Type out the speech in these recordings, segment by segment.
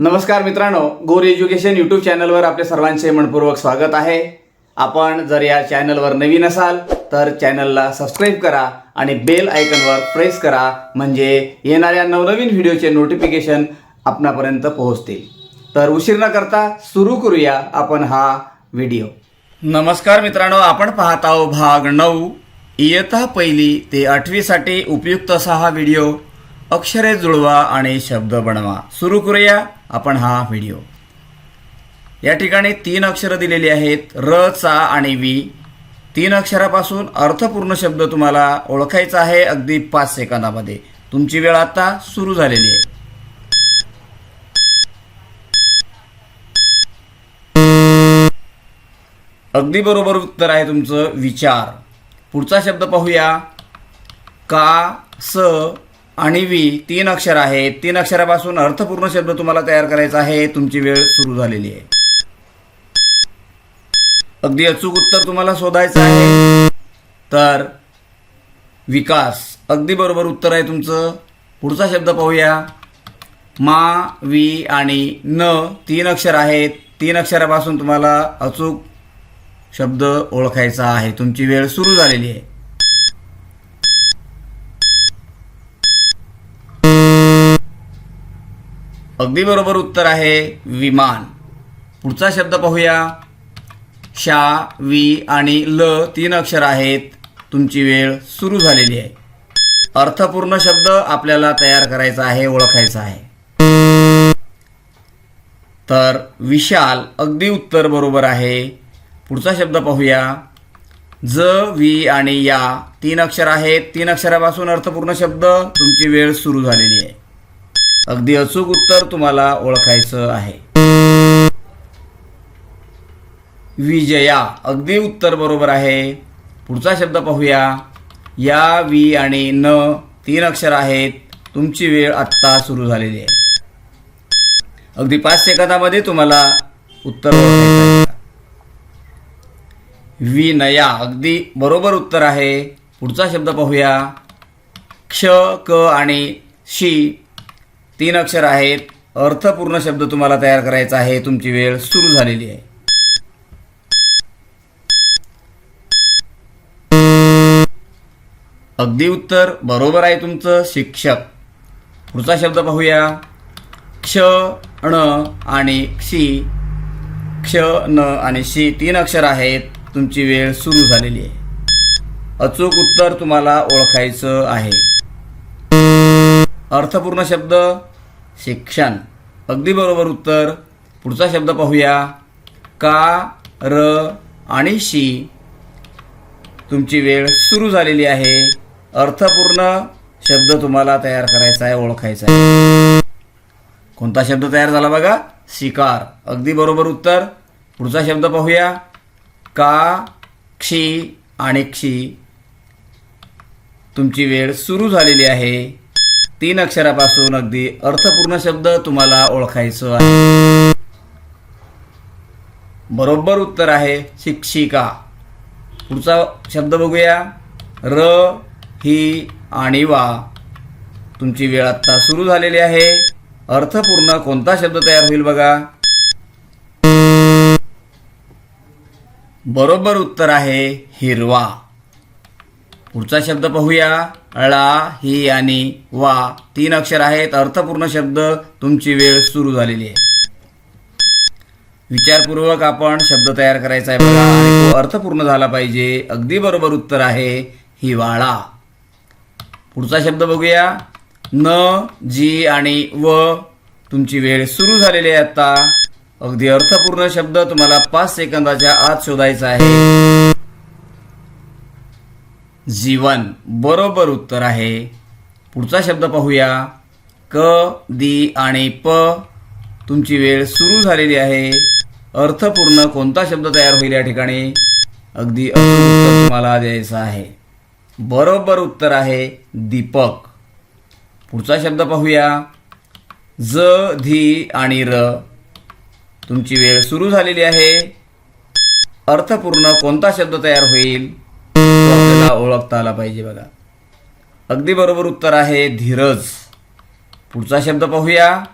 नमस्कार मित्रांनो गोर एज्युकेशन यूट्यूब चॅनलवर आपले सर्वांचे मनपूर्वक स्वागत आहे. आपण जर या चॅनलवर नवीन असाल तर चॅनलला सबस्क्राईब करा आणि बेल आयकनवर प्रेस करा म्हणजे येणाऱ्या नवनवीन व्हिडिओचे नोटिफिकेशन आपणापर्यंत पोहोचतील. तर उशीर न करता सुरू करूया आपण हा व्हिडिओ नमस्कार मित्रांनो आपण पाहत आहोत भाग नऊ. इयत्ता पहिली ते आठवीसाठी उपयुक्त असा हा व्हिडिओ अक्षरे जुळवा आणि शब्द बनवा. सुरू करूया. आपण हा व्हिडिओ या ठिकाणी तीन अक्षरं दिलेली आहेत. र चा आणि वी. तीन अक्षरापासून अर्थपूर्ण शब्द तुम्हाला ओळखायचा आहे अगदी पाच सेकंदामध्ये. तुमची वेळ आता सुरू झालेली आहे. अगदी बरोबर उत्तर आहे तुमचं विचार. पुढचा शब्द पाहूया. का स आणि वी तीन अक्षर आहेत तीन अक्षरापासून अर्थपूर्ण शब्द तुम्हाला तयार करायचा आहे. तुमची वेळ सुरू झालेली आहे. अगदी अचूक उत्तर तुम्हाला शोधायचं आहे. तर विकास. अगदी बरोबर उत्तर आहे तुमचं. पुढचा शब्द पाहूया. मा वी आणि न तीन अक्षर आहेत. तीन अक्षरापासून तुम्हाला अचूक शब्द ओळखायचा आहे. तुमची वेळ सुरू झालेली आहे. अगदी बरोबर उत्तर आहे विमान. पुढचा शब्द पाहूया. शा वी आणि ल तीन अक्षर आहेत. तुमची वेळ सुरू झालेली आहे. अर्थपूर्ण शब्द आपल्याला तयार करायचा आहे ओळखायचा आहे. तर विशाल अगदी उत्तर बरोबर आहे. पुढचा शब्द पाहूया. ज वी आणि या तीन अक्षर आहेत. तीन अक्षरापासून अर्थपूर्ण शब्द. तुमची वेळ सुरू झालेली आहे. अगदी अचूक उत्तर तुम्हाला ओळखायचं आहे. विजया अगदी उत्तर बरोबर आहे. पुढचा शब्द पाहूया. या वी आणि न तीन अक्षर आहेत. तुमची वेळ आत्ता सुरू झालेली आहे. अगदी पाच सेकंदामध्ये तुम्हाला उत्तर ओळखायचं नया विनया अगदी बरोबर उत्तर आहे. पुढचा शब्द पाहूया. क्ष क आणि शी तीन अक्षर आहेत. अर्थपूर्ण शब्द तुम्हाला तयार करायचा आहे. तुमची वेळ सुरू झालेली आहे. अगदी उत्तर बरोबर आहे तुमचं शिक्षक. पुढचा शब्द पाहूया. क्ष ण आणि क्षी. क्ष न आणि शी तीन अक्षर आहेत. तुमची वेळ सुरू झालेली आहे. अचूक उत्तर तुम्हाला ओळखायचं आहे. अर्थपूर्ण शब्द शिक्षण. अगदी बरोबर उत्तर. पुढचा शब्द पाहूया. का र आणि शी. तुमची वेळ सुरू झालेली आहे. अर्थपूर्ण शब्द तुम्हाला तयार करायचा आहे ओळखायचा आहे. कोणता शब्द तयार झाला बघा? शिकार. अगदी बरोबर उत्तर. पुढचा शब्द पाहूया. का क्षी आणि क्षी. तुमची वेळ सुरू झालेली आहे. तीन अक्षरापासून अगदी अर्थपूर्ण शब्द तुम्हाला ओळखायचं आहे. बरोबर उत्तर आहे शिक्षिका. पुढचा शब्द बघूया. र ही आणि वा. तुमची वेळ आत्ता सुरू झालेली आहे. अर्थपूर्ण कोणता शब्द तयार होईल बघा. बरोबर उत्तर आहे हिरवा. पुढचा शब्द पाहूया. ळा ही आणि वा. तीन अक्षर आहेत. अर्थपूर्ण शब्द. तुमची वेळ सुरू झालेली आहे. विचारपूर्वक आपण शब्द तयार करायचा आहे बघा. आणि तो अर्थपूर्ण झाला पाहिजे. अगदी बरोबर उत्तर आहे हिवाळा. पुढचा शब्द बघूया. न जी आणि व. तुमची वेळ सुरू झालेली आहे आता. अगदी अर्थपूर्ण शब्द तुम्हाला पाच सेकंदाच्या आत शोधायचा आहे. जीवन. बरोबर उत्तर आहे. पुढचा शब्द पाहूया. क दी आणि प. तुमची वेळ सुरू झालेली आहे. अर्थपूर्ण कोणता शब्द तयार होईल या ठिकाणी? अगदी उत्तर तुम्हाला द्यायचं आहे. बरोबर उत्तर आहे दीपक. पुढचा शब्द पाहूया. ज धी आणि र. तुमची वेळ सुरू झालेली आहे. अर्थपूर्ण कोणता शब्द तयार होईल? ओळखता आला पाहिजे बघा. अगदी बरोबर उत्तर आहे धीरज. पुढचा शब्द पाहूया.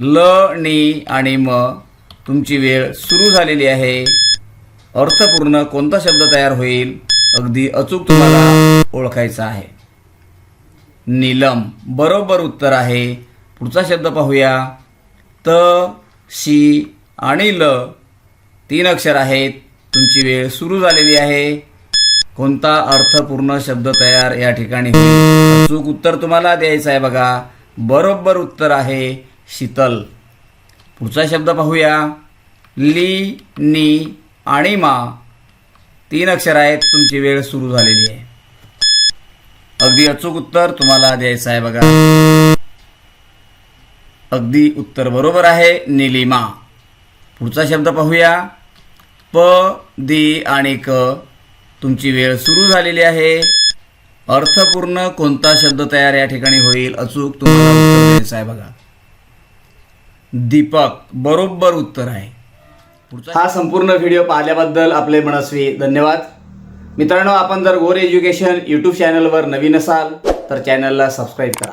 ल नी आणि म. तुमची वेळ सुरू झालेली आहे. अर्थपूर्ण कोणता शब्द तयार होईल? अगदी अचूक तुम्हाला ओळखायचा आहे. नीलम बरोबर उत्तर आहे. पुढचा शब्द पाहूया. त शी आणि ल. तीन अक्षर आहेत. तुमची वेळ सुरू झालेली आहे. कोणता अर्थपूर्ण शब्द तयार या ठिकाणी होईल? अचूक उत्तर तुम्हाला द्यायचं आहे बघा. बरोबर उत्तर आहे शीतल. पुढचा शब्द पाहूया. ली नी आणि मा. तीन अक्षर आहेत तुमची वेळ सुरू झालेली आहे. अगदी अचूक उत्तर तुम्हाला द्यायचं आहे बघा. अगदी उत्तर बरोबर आहे निलिमा पुढचा शब्द पाहूया. प दी आणि क. तुमची वेळ सुरू झालेली आहे. अर्थपूर्ण कोणता शब्द तयार या ठिकाणी होईल? अचूक तुम्हाला उत्तर द्यायचं आहे बघा. दीपक बरोबर उत्तर आहे. हा संपूर्ण व्हिडिओ पाहिल्याबद्दल आपले मनस्वी धन्यवाद. मित्रांनो आपण जर गोर एज्युकेशन यूट्यूब चॅनलवर नवीन असाल तर चॅनलला सबस्क्राईब करा.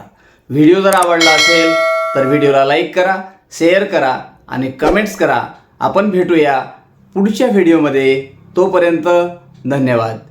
व्हिडिओ जर आवडला असेल तर व्हिडिओला लाईक करा शेअर करा आणि कमेंट्स करा. आपण भेटूया पुढच्या व्हिडिओमध्ये. तोपर्यंत धन्यवाद.